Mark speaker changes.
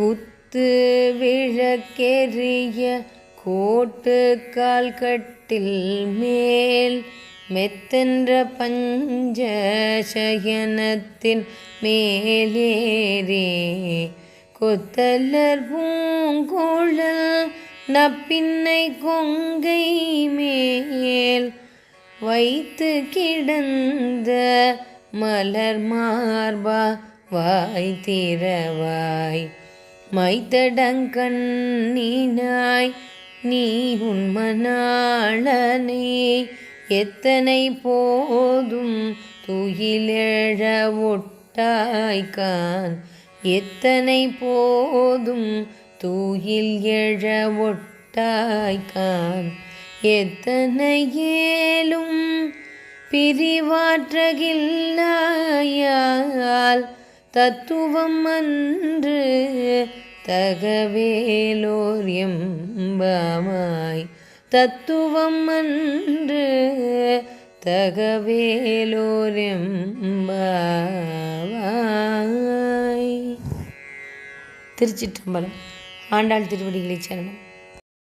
Speaker 1: குத்து விழக்கெறிய கோட்டு கால் கட்டில் மேல் மெத்தென்ற பஞ்ச சயனத்தின் மேலேறே கொத்தலர் பூங்குழல் நப்பின்னை கொங்கை மேல் வைத்து கிடந்த மலர் மார்பா வாய் திறவாய் மைத்தடங்கண்ணினாய் நீ உண்மனாளனே எத்தனை போதும் துயிலெழ ஒட்டாய்கான் எத்தனை போதும் தூயில் எழ ஒட்டாய்கான் எத்தனை ஏலும் பிரிவாற்றகில்லாயால் தத்துவம் அன்று தகவேலோர் எம்பாமாய் தத்துவம் அன்று தகவேலோர் எம்பாவாய் திருச்சிற்றம்பலம் ஆண்டாள் திருவடிகளை சரணம்